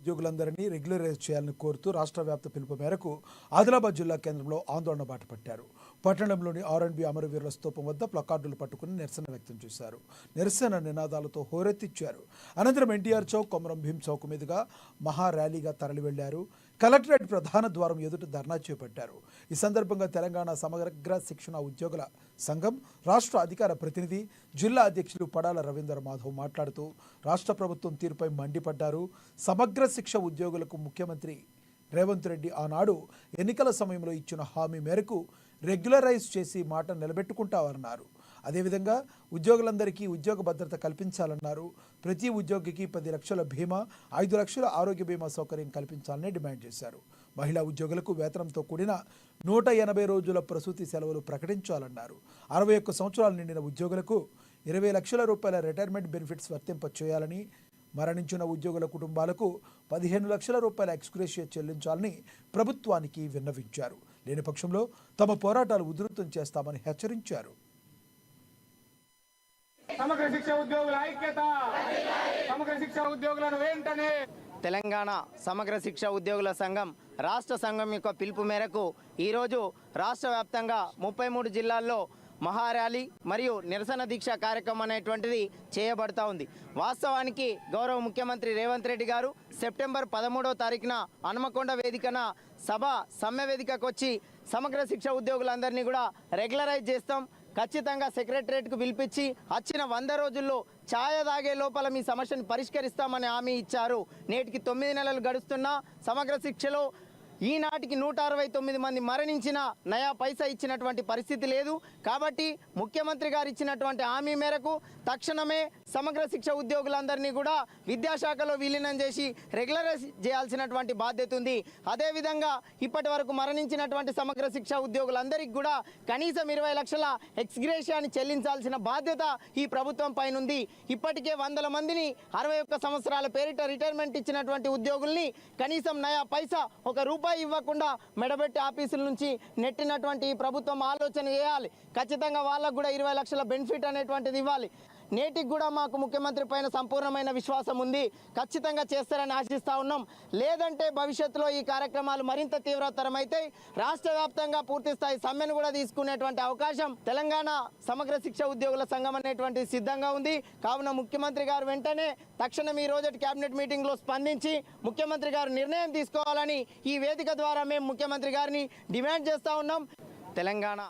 ఉద్యోగులందరినీ regularise చేయాలని కోరుతూ రాష్ట్ర వ్యాప్త పిలుపు మేరకు ఆదిలాబాద్ జిల్లా కేంద్రంలో ఆందోళన బాటపట్టారు. పట్టణంలోని ఆర్ఎన్బి అమరవీరుల స్తూపం వద్ద ప్లకార్డులు పట్టుకుని నిరసన వ్యక్తం చేశారు. నిరసన నినాదాలతో హోరెత్తిచ్చారు. అనంతరం ఎన్టీఆర్ చౌక్ కొమరం భీం చౌక్ మీదుగా మహా ర్యాలీగా తరలి వెళ్ళారు కలెక్టరేట్ ప్రధాన ద్వారం ఎదుట ధర్నా చేపట్టారు. ఈ సందర్భంగా తెలంగాణ సమగ్ర శిక్షణ ఉద్యోగుల సంఘం రాష్ట్ర అధికార ప్రతినిధి జిల్లా అధ్యక్షులు పడాల రవీందర్ మాధవ్ మాట్లాడుతూ రాష్ట్ర ప్రభుత్వం తీరుపై మండిపడ్డారు. సమగ్ర శిక్ష ఉద్యోగులకు ముఖ్యమంత్రి రేవంత్ రెడ్డి ఆనాడు ఎన్నికల సమయంలో ఇచ్చిన హామీ మేరకు రెగ్యులరైజ్ చేసి మాట నిలబెట్టుకుంటామన్నారు అదేవిధంగా ఉద్యోగులందరికీ ఉద్యోగ భద్రత కల్పించాలన్నారు. ప్రతి ఉద్యోగికి పది లక్షల బీమా ఐదు లక్షల ఆరోగ్య బీమా సౌకర్యం కల్పించాలని డిమాండ్ చేశారు. మహిళా ఉద్యోగులకు వేతనంతో కూడిన నూట ఎనభై రోజుల ప్రసూతి సెలవులు ప్రకటించాలన్నారు. అరవై ఒక్క సంవత్సరాలు నిండిన ఉద్యోగులకు ఇరవై లక్షల రూపాయల రిటైర్మెంట్ బెనిఫిట్స్ వర్తింప చేయాలని మరణించిన ఉద్యోగుల కుటుంబాలకు పదిహేను లక్షల రూపాయల ఎక్స్గ్రేషియా చెల్లించాలని ప్రభుత్వానికి విన్నవించారు. లేని పక్షంలో తమ పోరాటాలు ఉధృతం చేస్తామని హెచ్చరించారు. సమగ్ర శిక్ష ఉద్యోగుల ఐక్యత. సమగ్ర శిక్ష ఉద్యోగులను వెంటనే తెలంగాణ సమగ్ర శిక్ష ఉద్యోగుల సంఘం రాష్ట్ర సంఘం యొక్క పిలుపు మేరకు ఈరోజు రాష్ట్ర వ్యాప్తంగా ముప్పై మూడు జిల్లాల్లో మహారాలి మరియు నిరసన దీక్ష కార్యక్రమం అనేటువంటిది చేయబడతా ఉంది. వాస్తవానికి గౌరవ ముఖ్యమంత్రి రేవంత్ రెడ్డి గారు సెప్టెంబర్ పదమూడవ తారీఖున హనుమకొండ వేదికన సభ సమ్మె వేదికకు వచ్చి సమగ్ర శిక్ష ఉద్యోగులందరినీ కూడా రెగ్యులరైజ్ చేస్తాం. ఖచ్చితంగా సెక్రటరేట్కు పిలిపించి వచ్చిన వంద రోజుల్లో ఛాయ తాగే లోపల మీ సమస్యను పరిష్కరిస్తామని హామీ ఇచ్చారు. నేటికి తొమ్మిది నెలలు గడుస్తున్నా సమగ్ర శిక్షలో ఈనాటికి నూట అరవై తొమ్మిది మంది మరణించిన నయా పైసా ఇచ్చినటువంటి పరిస్థితి లేదు. కాబట్టి ముఖ్యమంత్రి గారు ఇచ్చినటువంటి హామీ మేరకు తక్షణమే సమగ్ర శిక్ష ఉద్యోగులందరినీ కూడా విద్యాశాఖలో విలీనం చేసి రెగ్యులరైజ్ చేయాల్సినటువంటి బాధ్యత ఉంది. అదేవిధంగా ఇప్పటి వరకు మరణించినటువంటి సమగ్ర శిక్ష ఉద్యోగులందరికీ కూడా కనీసం ఇరవై లక్షల ఎక్స్గ్రేషియాన్ని చెల్లించాల్సిన బాధ్యత ఈ ప్రభుత్వం పైన ఉంది. ఇప్పటికే వందల మందిని అరవై ఒక్క సంవత్సరాల పేరిట రిటైర్మెంట్ ఇచ్చినటువంటి ఉద్యోగుల్ని కనీసం నయా పైసా ఒక రూపాయి ఇవ్వకుండా మెడబెట్టి ఆఫీసుల నుంచి నెట్టినటువంటి ప్రభుత్వం ఆలోచన చేయాలి. ఖచ్చితంగా వాళ్ళకు కూడా ఇరవై లక్షల బెనిఫిట్ అనేటువంటిది ఇవ్వాలి. నేటికి కూడా మాకు ముఖ్యమంత్రి పైన సంపూర్ణమైన విశ్వాసం ఉంది. ఖచ్చితంగా చేస్తారని ఆశిస్తూ ఉన్నాం. లేదంటే భవిష్యత్తులో ఈ కార్యక్రమాలు మరింత తీవ్రతరం అయితే రాష్ట్ర వ్యాప్తంగా పూర్తి స్థాయి సమ్మెను కూడా తీసుకునేటువంటి అవకాశం తెలంగాణ సమగ్ర శిక్ష ఉద్యోగుల సంఘం అనేటువంటి సిద్ధంగా ఉంది. కావున ముఖ్యమంత్రి గారు వెంటనే తక్షణం ఈ రోజు కేబినెట్ మీటింగ్లో స్పందించి ముఖ్యమంత్రి గారు నిర్ణయం తీసుకోవాలని ఈ వేదిక ద్వారా మేము ముఖ్యమంత్రి గారిని డిమాండ్ చేస్తూ ఉన్నాం. తెలంగాణ